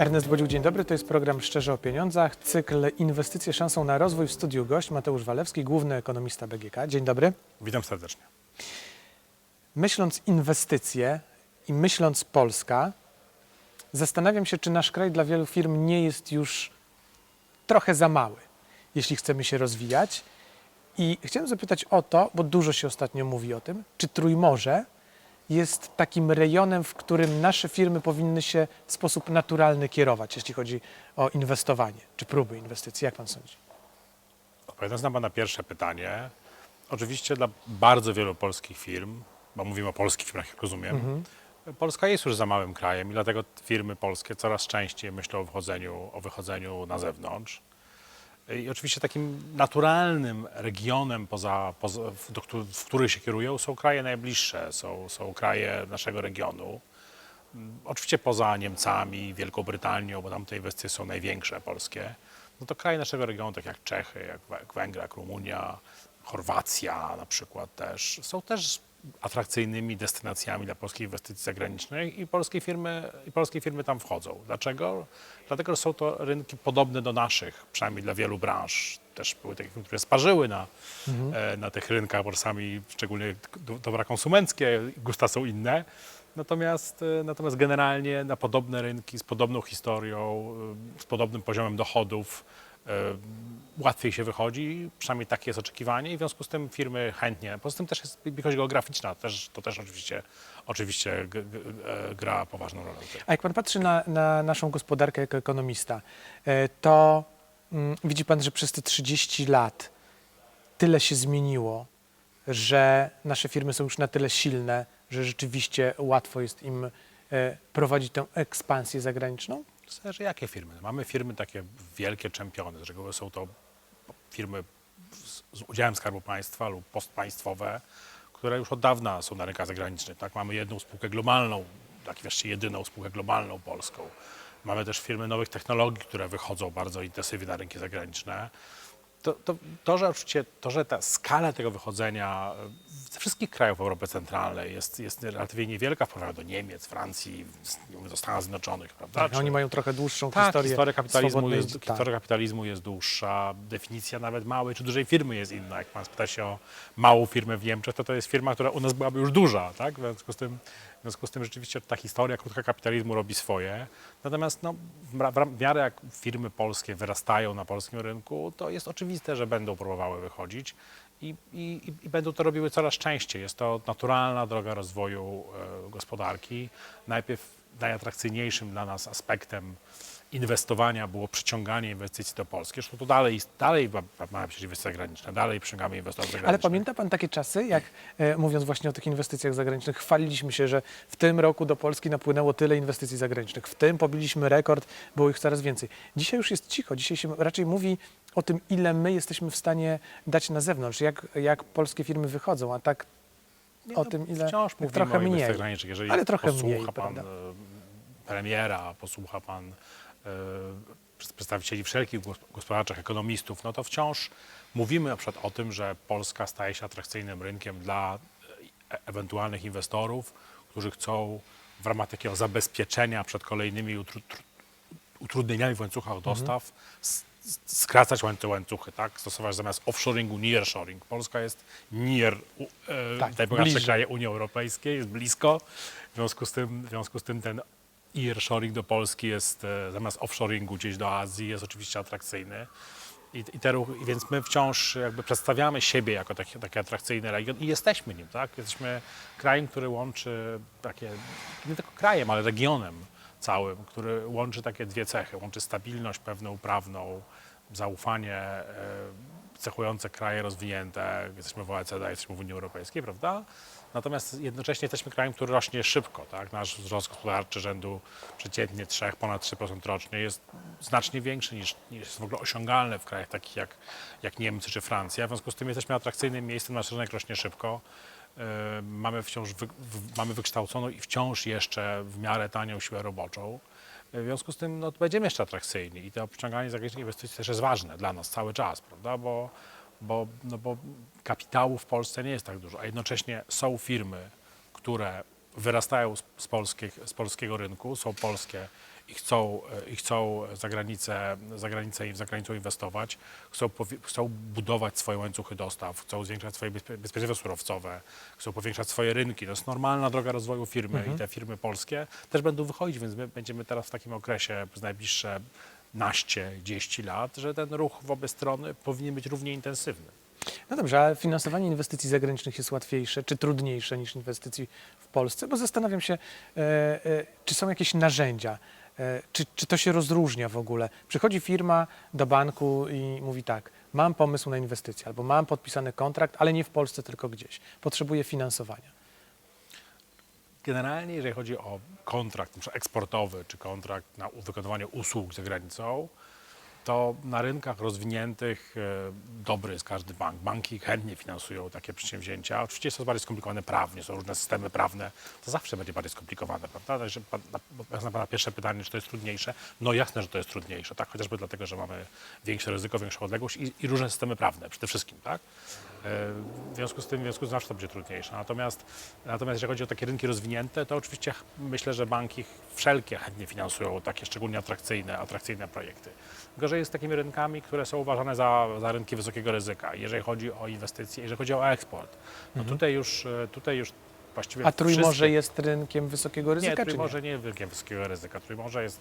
Ernest Bodziuk, dzień dobry. To jest program Szczerze o Pieniądzach, cykl Inwestycje szansą na rozwój. W studiu gość Mateusz Walewski, główny ekonomista BGK. Dzień dobry. Witam serdecznie. Myśląc inwestycje i myśląc Polska, zastanawiam się, czy nasz kraj dla wielu firm nie jest już trochę za mały, jeśli chcemy się rozwijać. I chciałem zapytać o to, bo dużo się ostatnio mówi o tym, czy Trójmorze jest takim rejonem, w którym nasze firmy powinny się w sposób naturalny kierować, jeśli chodzi o inwestowanie, czy próby inwestycji. Jak pan sądzi? Odpowiadając na Pana pierwsze pytanie, oczywiście dla bardzo wielu polskich firm, bo mówimy o polskich firmach, jak rozumiem, Polska jest już za małym krajem i dlatego firmy polskie coraz częściej myślą o wychodzeniu, o wychodzeniu na zewnątrz. I oczywiście takim naturalnym regionem, poza, poza, w, do, w który się kierują, są kraje najbliższe, są, są kraje naszego regionu. Mm, Oczywiście poza Niemcami, Wielką Brytanią, bo tam te inwestycje są największe polskie, no to kraje naszego regionu, tak jak Czechy, jak Węgry, jak Rumunia, Chorwacja na przykład też, są też atrakcyjnymi destynacjami dla polskich inwestycji zagranicznych i polskie firmy, i polskie firmy tam wchodzą. Dlaczego? Dlatego, że są to rynki podobne do naszych, przynajmniej dla wielu branż. Też były takie które sparzyły na, e, na tych rynkach, bo czasami szczególnie do- dobra konsumenckie, gusta są inne. Natomiast, e, natomiast generalnie na podobne rynki z podobną historią, e, z podobnym poziomem dochodów łatwiej się wychodzi, przynajmniej takie jest oczekiwanie i w związku z tym firmy chętnie. Poza tym też jest bliskość geograficzna, też, to też oczywiście, oczywiście e, gra poważną rolę. A jak pan patrzy na, na naszą gospodarkę jako ekonomista, e, to mm, widzi pan, że przez te 30 lat tyle się zmieniło, że nasze firmy są już na tyle silne, że rzeczywiście łatwo jest im e, prowadzić tę ekspansję zagraniczną? Zależy jakie firmy. Mamy firmy takie wielkie czempiony, z reguły są to firmy z, z udziałem Skarbu Państwa lub postpaństwowe, które już od dawna są na rynkach zagranicznych. Tak? Mamy jedną spółkę globalną, tak właściwie jedyną spółkę globalną polską. Mamy też firmy nowych technologii, które wychodzą bardzo intensywnie na rynki zagraniczne. To, to, to, że oczywiście, to, że ta skala tego wychodzenia ze wszystkich krajów Europy Centralnej jest, jest relatywnie niewielka w porównaniu do Niemiec, Francji, do Stanów Zjednoczonych, prawda? Tak, Czy- oni mają trochę dłuższą tak, historię. historia kapitalizmu, jest, tak. historia kapitalizmu jest dłuższa, definicja nawet małej czy dużej firmy jest inna. Jak pan spyta się o małą firmę w Niemczech, to to jest firma, która u nas byłaby już duża, tak? W związku z tym, w związku z tym rzeczywiście ta historia krótka kapitalizmu robi swoje. Natomiast no, w miarę jak firmy polskie wyrastają na polskim rynku, to jest oczywiste, że będą próbowały wychodzić. I, i, i będą to robiły coraz częściej. Jest to naturalna droga rozwoju e, gospodarki. Najpierw najatrakcyjniejszym dla nas aspektem inwestowania było przyciąganie inwestycji do Polski. Zresztą to dalej, dalej ma- mamy przecież zagraniczne, dalej przyciągamy inwestorów zagranicznych. Ale pamięta pan takie czasy, jak e, mówiąc właśnie o tych inwestycjach zagranicznych, chwaliliśmy się, że w tym roku do Polski napłynęło tyle inwestycji zagranicznych, w tym pobiliśmy rekord, było ich coraz więcej. Dzisiaj już jest cicho, dzisiaj się raczej mówi o tym, ile my jesteśmy w stanie dać na zewnątrz, jak, jak polskie firmy wychodzą, a tak Nie, o no, tym, ile wciąż mówimy trochę o mniej. zagranicznych. Jeżeli Ale trochę posłucha mniej, pan prawda? e, premiera, posłucha pan przedstawicieli wszelkich gos- gospodarczych ekonomistów, no to wciąż mówimy na przykład o tym, że Polska staje się atrakcyjnym rynkiem dla e, ewentualnych inwestorów, którzy chcą w ramach takiego zabezpieczenia przed kolejnymi utru, tr- utrudnieniami w łańcuchach dostaw s- s- skracać łańcuchy, łańcuchy, tak? Stosować zamiast offshoringu nearshoring. Polska jest near e, Tak, najbogatsze kraje Unii Europejskiej, jest blisko. W związku z tym, w związku z tym ten nearshoring do Polski jest e, zamiast offshoringu gdzieś do Azji jest oczywiście atrakcyjny. I, i te i więc my wciąż jakby przedstawiamy siebie jako taki, taki atrakcyjny region i jesteśmy nim, tak? Jesteśmy krajem, który łączy takie, nie tylko krajem, ale regionem całym, który łączy takie dwie cechy. Łączy stabilność pewną prawną, zaufanie e, cechujące kraje rozwinięte. Jesteśmy w OECD, jesteśmy w Unii Europejskiej, prawda? Natomiast jednocześnie jesteśmy krajem, który rośnie szybko. Tak? Nasz wzrost gospodarczy rzędu przeciętnie 3, ponad 3% rocznie jest znacznie większy niż, niż jest w ogóle osiągalne w krajach takich jak, jak Niemcy czy Francja. W związku z tym jesteśmy atrakcyjnym miejscem, nasz rynek rośnie szybko. Yy, Mamy wciąż wy, w, mamy wykształconą i wciąż jeszcze w miarę tanią siłę roboczą. W związku z tym no, będziemy jeszcze atrakcyjni i to przyciąganie zagranicznych inwestycji też jest ważne dla nas cały czas, prawda? Bo, bo, no bo kapitału w Polsce nie jest tak dużo, a jednocześnie są firmy, które wyrastają z, polskich, z polskiego rynku, są polskie i chcą, i chcą za granicę, za granicę i za granicą inwestować, chcą, chcą budować swoje łańcuchy dostaw, chcą zwiększać swoje bezpie- bezpieczeństwo surowcowe, chcą powiększać swoje rynki. To jest normalna droga rozwoju firmy i te firmy polskie też będą wychodzić, więc my będziemy teraz w takim okresie przez najbliższe naście, 10 lat, że ten ruch w obie strony powinien być równie intensywny. No dobrze, a finansowanie inwestycji zagranicznych jest łatwiejsze czy trudniejsze niż inwestycji w Polsce? Bo zastanawiam się, e, e, czy są jakieś narzędzia, czy, czy to się rozróżnia w ogóle. Przychodzi firma do banku i mówi tak, mam pomysł na inwestycję albo mam podpisany kontrakt, ale nie w Polsce, tylko gdzieś. Potrzebuję finansowania. Generalnie, jeżeli chodzi o kontrakt eksportowy czy kontrakt na wykonywanie usług za granicą, to na rynkach rozwiniętych e, dobry jest każdy bank. Banki chętnie finansują takie przedsięwzięcia. Oczywiście jest to bardziej skomplikowane prawnie, są różne systemy prawne. To zawsze będzie bardziej skomplikowane, prawda? Także na, Pana pierwsze pytanie, czy to jest trudniejsze? No jasne, że to jest trudniejsze, tak? Chociażby dlatego, że mamy większe ryzyko, większą odległość i, i różne systemy prawne przede wszystkim, tak? E, W związku z tym, w związku z zawsze to będzie trudniejsze. Natomiast, natomiast jeżeli chodzi o takie rynki rozwinięte, to oczywiście myślę, że banki wszelkie chętnie finansują takie szczególnie atrakcyjne, atrakcyjne projekty. Gorzej jest z takimi rynkami, które są uważane za, za rynki wysokiego ryzyka, jeżeli chodzi o inwestycje, jeżeli chodzi o eksport. No tutaj, już, e, tutaj już właściwie A Trójmorze wszystkie- jest rynkiem wysokiego ryzyka, nie, Trójmorze nie jest rynkiem wysokiego ryzyka. Trójmorze jest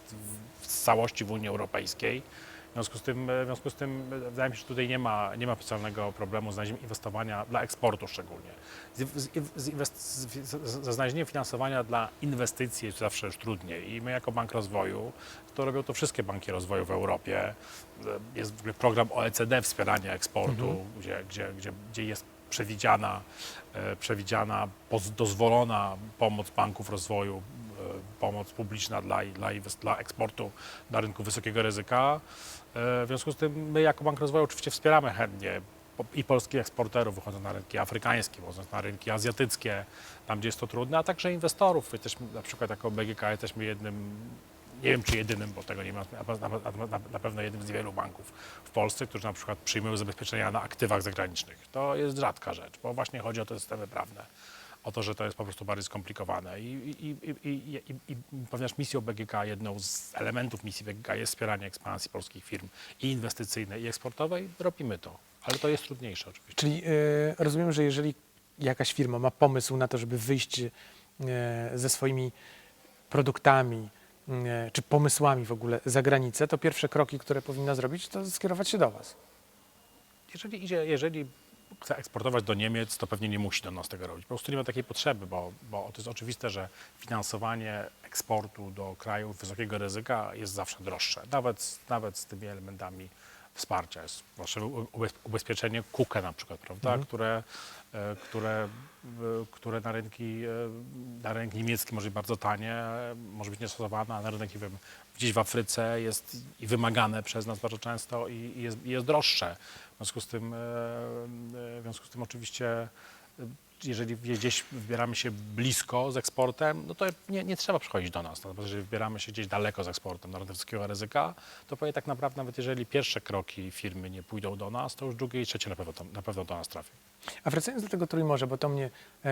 w, w całości w Unii Europejskiej. W związku z tym, w związku z tym e, wydaje mi się, że tutaj nie ma, nie ma specjalnego problemu z znalezieniem inwestowania dla eksportu szczególnie. Z, z, z, ze znalezieniem finansowania dla inwestycji jest zawsze już trudniej i my jako Bank Rozwoju, to robią to wszystkie banki rozwoju w Europie. E, Jest w ogóle program OECD wspierania eksportu, gdzie, gdzie, gdzie, gdzie jest przewidziana, e, przewidziana dozwolona pomoc banków rozwoju, e, pomoc publiczna dla, dla, dla eksportu na rynku wysokiego ryzyka. E, W związku z tym my jako Bank Rozwoju oczywiście wspieramy chętnie i polskich eksporterów wychodząc na rynki afrykańskie, wychodząc na rynki azjatyckie, tam gdzie jest to trudne, a także inwestorów. Jesteśmy na przykład jako BGK jesteśmy jednym nie wiem czy jedynym, bo tego nie ma, na, pewno jednym z niewielu banków w Polsce, którzy na przykład przyjmują zabezpieczenia na aktywach zagranicznych. To jest rzadka rzecz, bo właśnie chodzi o te systemy prawne, o to, że to jest po prostu bardziej skomplikowane. I, i, i, i, i, i, ponieważ misją BGK, jedną z elementów misji BGK jest wspieranie ekspansji polskich firm i inwestycyjnej, i eksportowej, robimy to. Ale to jest trudniejsze oczywiście. Czyli e, rozumiem, że jeżeli jakaś firma ma pomysł na to, żeby wyjść e, ze swoimi produktami e, czy pomysłami w ogóle za granicę, to pierwsze kroki, które powinna zrobić, to skierować się do Was. Jeżeli, idzie, jeżeli chce eksportować do Niemiec, to pewnie nie musi do nas tego robić. Po prostu nie ma takiej potrzeby, bo, bo to jest oczywiste, że finansowanie eksportu do krajów wysokiego ryzyka jest zawsze droższe, nawet, z- nawet z tymi elementami wsparcia. Jest wasze ubezpieczenie KUKE na przykład, prawda, które, e, które, e, które na, rynki, e, na rynek niemiecki może być bardzo tanie, może być niestosowane, a na rynek nie wiem, gdzieś w Afryce jest i wymagane przez nas bardzo często i, i jest, i jest droższe. W związku z tym, e, e, w związku z tym oczywiście e, jeżeli gdzieś wybieramy się blisko z eksportem, no to nie, nie trzeba przychodzić do nas. Natomiast jeżeli wybieramy się gdzieś daleko z eksportem wysokiego ryzyka, to powiem tak naprawdę, nawet jeżeli pierwsze kroki firmy nie pójdą do nas, to już drugie i trzecie na pewno, na pewno do nas trafią. A wracając do tego Trójmorza, bo to mnie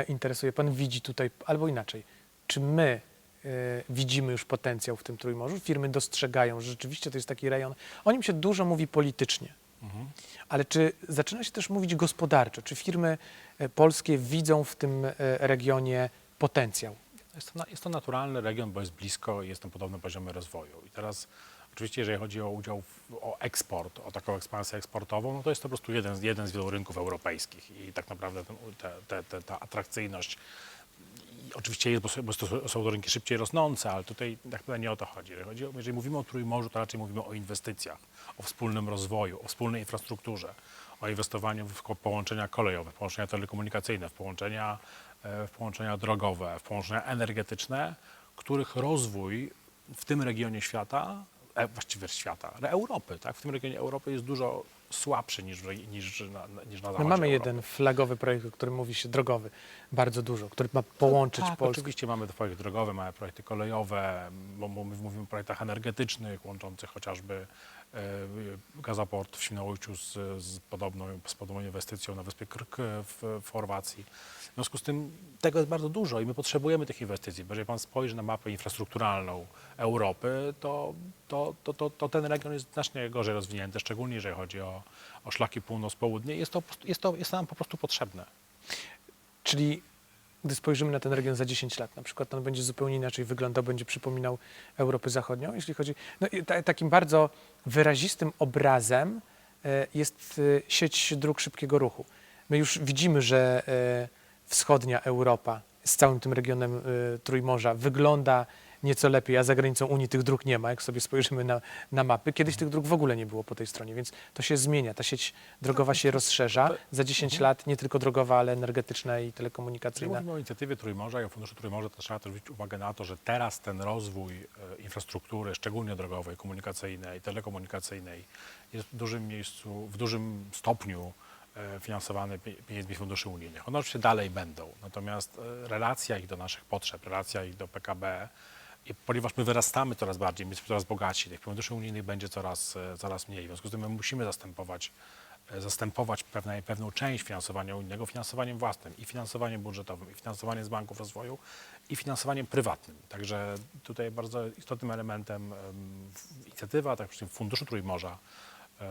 interesuje, Pan widzi tutaj, albo inaczej, czy my widzimy już potencjał w tym Trójmorzu? Firmy dostrzegają, że rzeczywiście to jest taki rejon, o nim się dużo mówi politycznie, ale czy zaczyna się też mówić gospodarczo? Czy firmy e, polskie widzą w tym e, regionie potencjał? Jest to, jest to naturalny region, bo jest blisko i jest na podobnym poziomie rozwoju. I teraz oczywiście, jeżeli chodzi o udział w, o eksport, o taką ekspansję eksportową, no to jest to po prostu jeden, z- jeden z wielu rynków europejskich i tak naprawdę ten, te, te, ta atrakcyjność oczywiście jest, bo, są- to rynki szybciej rosnące, ale tutaj tak naprawdę nie o to chodzi. Chodzi o, jeżeli mówimy o Trójmorzu, to raczej mówimy o inwestycjach, o wspólnym rozwoju, o wspólnej infrastrukturze, o inwestowaniu w połączenia kolejowe, w połączenia telekomunikacyjne, w połączenia, e, w połączenia drogowe, w połączenia energetyczne, których rozwój w tym regionie świata, e, właściwie świata, Europy, tak? w tym regionie Europy jest dużo słabszy niż, niż, na, niż na My zachodzie mamy Europy. jeden flagowy projekt, o którym mówi się drogowy, bardzo dużo, który ma połączyć tak, Polskę. oczywiście mamy projekty drogowe, mamy projekty kolejowe, bo bo my mówimy o projektach energetycznych, łączących chociażby e, gazoport w Świnoujściu z, z, podobną, z podobną inwestycją na wyspie Krk w, w Chorwacji. W związku z tym tego jest bardzo dużo i my potrzebujemy tych inwestycji, jeżeli pan spojrzy na mapę infrastrukturalną Europy, to, to, to, to, to ten region jest znacznie gorzej rozwinięty, szczególnie jeżeli chodzi o, o szlaki północ-południe. Jest to, jest, to, jest nam po prostu potrzebne. Czyli gdy spojrzymy na ten region za 10 lat, na przykład on będzie zupełnie inaczej wyglądał, będzie przypominał Europę Zachodnią, jeśli chodzi... No, takim bardzo wyrazistym obrazem e, jest e, sieć dróg szybkiego ruchu. My już widzimy, że e, wschodnia Europa z całym tym regionem Trójmorza wygląda nieco lepiej, a za granicą Unii tych dróg nie ma, jak sobie spojrzymy na, na mapy. Kiedyś tych dróg w ogóle nie było po tej stronie, więc to się zmienia. Ta sieć drogowa się rozszerza. Za 10 lat nie tylko drogowa, ale energetyczna i telekomunikacyjna. mówimy o inicjatywie Trójmorza i o Funduszu Trójmorza, to trzeba też zwrócić uwagę na to, że teraz ten rozwój e, infrastruktury, szczególnie drogowej, komunikacyjnej, telekomunikacyjnej, jest w dużym miejscu, w dużym stopniu e, finansowany pie- pieniędzmi funduszy unijnych. One oczywiście dalej będą, natomiast e, relacja ich do naszych potrzeb, relacja ich do PKB, i ponieważ my wyrastamy coraz bardziej, my jesteśmy coraz bogatsi, tych funduszy unijnych będzie coraz, e, coraz mniej. W związku z tym my musimy zastępować, e, zastępować pewne, pewną część finansowania unijnego finansowaniem własnym i finansowaniem budżetowym, i finansowaniem z banków rozwoju, i finansowaniem prywatnym. Także tutaj bardzo istotnym elementem inicjatywa, tak przykład Funduszu Trójmorza, e,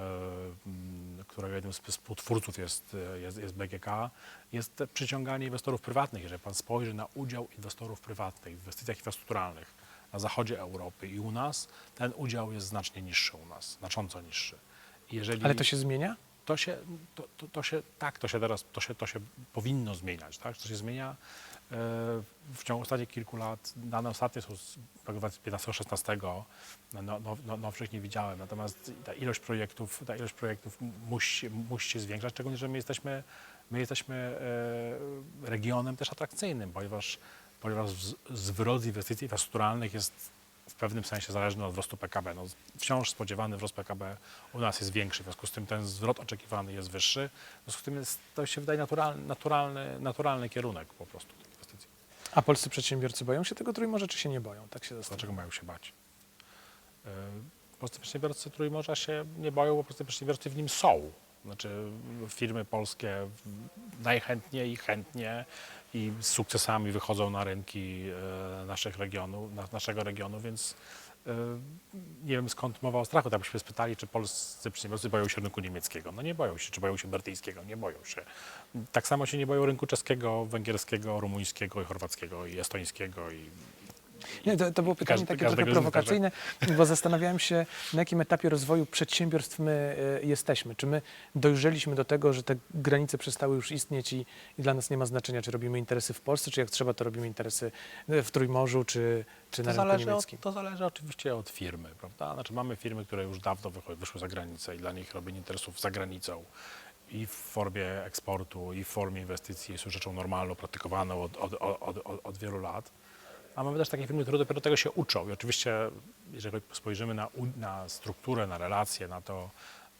którego jednym z współtwórców jest, jest, jest BGK, jest przyciąganie inwestorów prywatnych. Jeżeli pan spojrzy na udział inwestorów prywatnych w inwestycjach infrastrukturalnych na zachodzie Europy i u nas, ten udział jest znacznie niższy u nas, znacząco niższy. Jeżeli Ale to się zmienia? to się, to, to, to się, tak, to się teraz, to się, to się powinno zmieniać, tak? To się zmienia e, w ciągu ostatnich kilku lat. Dane ostatnie są z roku 2015-16, no, no, no, no, nowszych nie widziałem, natomiast ta ilość projektów, ta ilość projektów musi, musi się zwiększać, szczególnie, że my jesteśmy, my jesteśmy e, regionem też atrakcyjnym, ponieważ, ponieważ zwrot inwestycji infrastrukturalnych jest w pewnym sensie zależny od wzrostu PKB. No, wciąż spodziewany wzrost PKB u nas jest większy, w związku z tym ten zwrot oczekiwany jest wyższy. W związku z tym jest, to się wydaje naturalny, naturalny, naturalny kierunek po prostu inwestycji. A polscy przedsiębiorcy boją się tego Trójmorza, czy się nie boją? Tak się zastanawiam. Dlaczego mają się bać? Yy, Polscy przedsiębiorcy Trójmorza się nie boją, bo polscy przedsiębiorcy w nim są. Znaczy firmy polskie najchętniej i chętnie i z sukcesami wychodzą na rynki e, naszych regionów, na, naszego regionu, więc e, nie wiem skąd mowa o strachu. Tak byśmy spytali, czy polscy przedsiębiorcy boją się rynku niemieckiego. No nie boją się. Czy boją się brytyjskiego? Nie boją się. Tak samo się nie boją rynku czeskiego, węgierskiego, rumuńskiego chorwackiego i estońskiego i Nie, to, to było pytanie Każdy- takie trochę prowokacyjne, bo zastanawiałem się, na jakim etapie rozwoju przedsiębiorstw my e, jesteśmy. Czy my dojrzeliśmy do tego, że te granice przestały już istnieć i, i dla nas nie ma znaczenia, czy robimy interesy w Polsce, czy jak trzeba, to robimy interesy e, w Trójmorzu, czy, czy na To rynku zależy, niemieckim. od, to zależy oczywiście od firmy, prawda? Znaczy mamy firmy, które już dawno wyszły za granicę i dla nich robienie interesów za granicą i w formie eksportu, i w formie inwestycji jest już rzeczą normalną, praktykowaną od, od, od, od, od wielu lat. A mamy też takie firmy, które dopiero tego się uczą. I oczywiście, jeżeli spojrzymy na, na strukturę, na relacje, na to,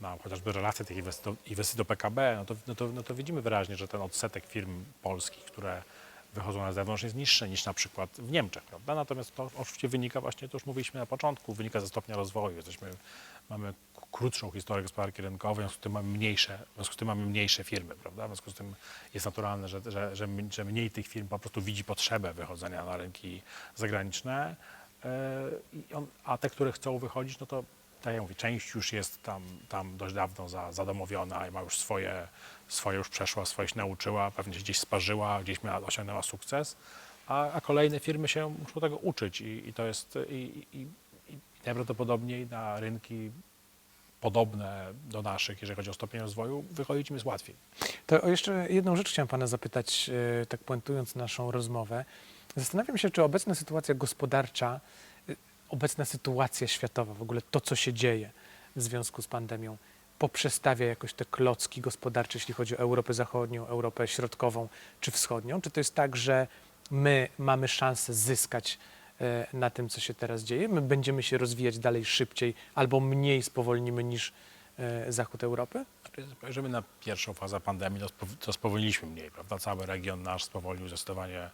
na chociażby relacje tych inwestycji, do PKB, no to, no, to, no to widzimy wyraźnie, że ten odsetek firm polskich, które wychodzą na zewnątrz jest niższy niż na przykład w Niemczech, prawda? Natomiast to oczywiście wynika właśnie, to już mówiliśmy na początku, wynika ze stopnia rozwoju. Jesteśmy, mamy krótszą historię gospodarki rynkowej, w związku z tym mamy mniejsze, w związku z tym mamy mniejsze firmy, prawda? W związku z tym jest naturalne, że, że, że, że mniej tych firm po prostu widzi potrzebę wychodzenia na rynki zagraniczne, on, a te, które chcą wychodzić, no to tak jak mówię, część już jest tam, tam dość dawno za, zadomowiona i ma już swoje, swoje już przeszła, swoje się nauczyła, pewnie się gdzieś sparzyła, gdzieś miała, osiągnęła sukces, a, a kolejne firmy się muszą tego uczyć i, i to jest i, i, i najprawdopodobniej na rynki podobne do naszych, jeżeli chodzi o stopień rozwoju, wychodzić im jest łatwiej. To jeszcze jedną rzecz chciałem Pana zapytać, e, tak puentując naszą rozmowę. Zastanawiam się, czy obecna sytuacja gospodarcza, e, obecna sytuacja światowa, w ogóle to, co się dzieje w związku z pandemią, poprzestawia jakoś te klocki gospodarcze, jeśli chodzi o Europę Zachodnią, Europę Środkową czy Wschodnią? Czy to jest tak, że my mamy szansę zyskać na tym, co się teraz dzieje? My będziemy się rozwijać dalej szybciej albo mniej spowolnimy niż e, Zachód Europy? Spojrzymy na pierwszą fazę pandemii, to, spow- to spowolniliśmy mniej, prawda? Cały region nasz spowolnił zdecydowanie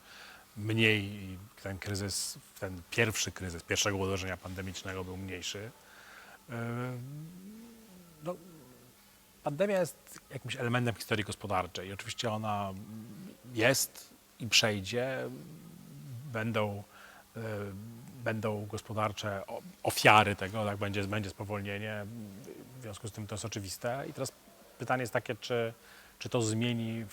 mniej i ten kryzys, ten pierwszy kryzys pierwszego uderzenia pandemicznego był mniejszy. No, pandemia jest jakimś elementem historii gospodarczej. Oczywiście ona jest i przejdzie. Będą, będą gospodarcze ofiary tego, tak będzie, będzie spowolnienie. W związku z tym to jest oczywiste. I teraz pytanie jest takie, czy, czy to zmieni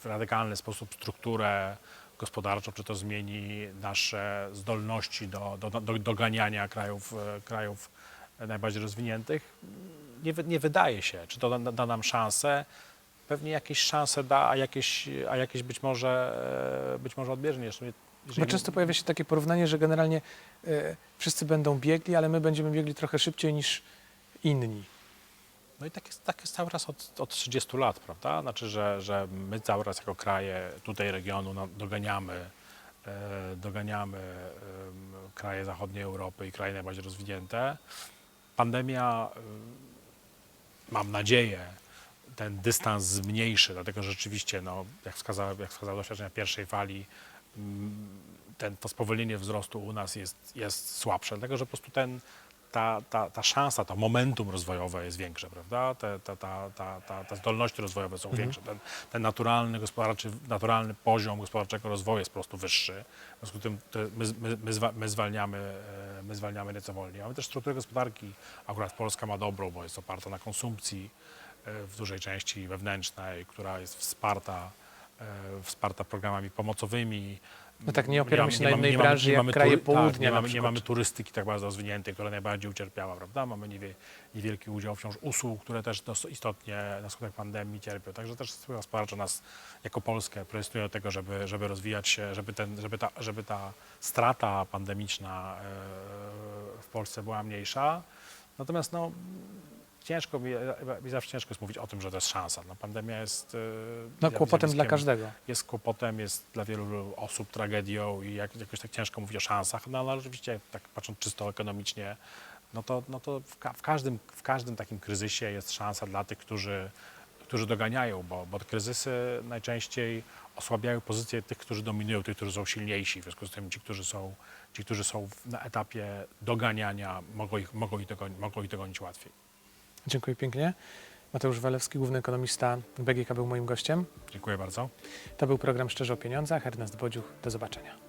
w radykalny sposób strukturę gospodarczą, czy to zmieni nasze zdolności do, do, do doganiania krajów, e, krajów najbardziej rozwiniętych. Nie, nie wydaje się, czy to da, da nam szansę. Pewnie jakieś szanse da, a jakieś, a jakieś być może, e, być może odbierze. Bo często pojawia się takie porównanie, że generalnie e, wszyscy będą biegli, ale my będziemy biegli trochę szybciej niż inni. No i tak jest, tak jest cały raz od, od 30 lat, prawda? Znaczy, że, że my cały raz jako kraje tutaj regionu no, doganiamy, e, doganiamy kraje zachodniej Europy i kraje najbardziej rozwinięte. Pandemia, y, mam nadzieję, ten dystans zmniejszy, dlatego że rzeczywiście, no, jak, wskazały, jak wskazały doświadczenia pierwszej fali, ten, to spowolnienie wzrostu u nas jest, jest słabsze, dlatego że po prostu ten, ta, ta, ta szansa, to momentum rozwojowe jest większe, prawda? Te, ta, ta, ta, ta, te zdolności rozwojowe są większe. Ten, ten naturalny gospodarczy, naturalny poziom gospodarczego rozwoju jest po prostu wyższy. W związku z tym my, my, my, zwa- my, zwalniamy, e, my zwalniamy nieco wolniej. Mamy też strukturę gospodarki, akurat Polska ma dobrą, bo jest oparta na konsumpcji e, w dużej części wewnętrznej, która jest wsparta, wsparta programami pomocowymi. No tak, nie opieramy się na jednej mamy- branży jak mamy kraje tury- południa Tak, nie, mamy, nie mamy turystyki tak bardzo rozwiniętej, która najbardziej ucierpiała, prawda? Mamy niewie, niewielki udział wciąż usług, które też istotnie na skutek pandemii cierpią. Także też gospodarcza nas jako Polskę protestuje do tego, żeby, żeby rozwijać się, żeby, ten, żeby, ta, żeby ta strata pandemiczna e, w Polsce była mniejsza. Natomiast no, ciężko mi, mi zawsze ciężko jest mówić o tym, że to jest szansa. No, pandemia jest e, No, kłopotem dla każdego. jest kłopotem, jest dla wielu osób tragedią i jak, jakoś tak ciężko mówić o szansach, no ale oczywiście tak patrząc czysto ekonomicznie, no to, no to w, ka- w, każdym, w każdym takim kryzysie jest szansa dla tych, którzy, którzy doganiają, bo, bo kryzysy najczęściej osłabiają pozycję tych, którzy dominują, tych, którzy są silniejsi. W związku z tym ci, którzy są, ci, którzy są na etapie doganiania, mogą ich, mogą ich, dogonić, mogą ich dogonić łatwiej. Dziękuję pięknie. Mateusz Walewski, główny ekonomista BGK był moim gościem. Dziękuję bardzo. To był program Szczerze o Pieniądzach. Ernest Bodziuch. Do zobaczenia.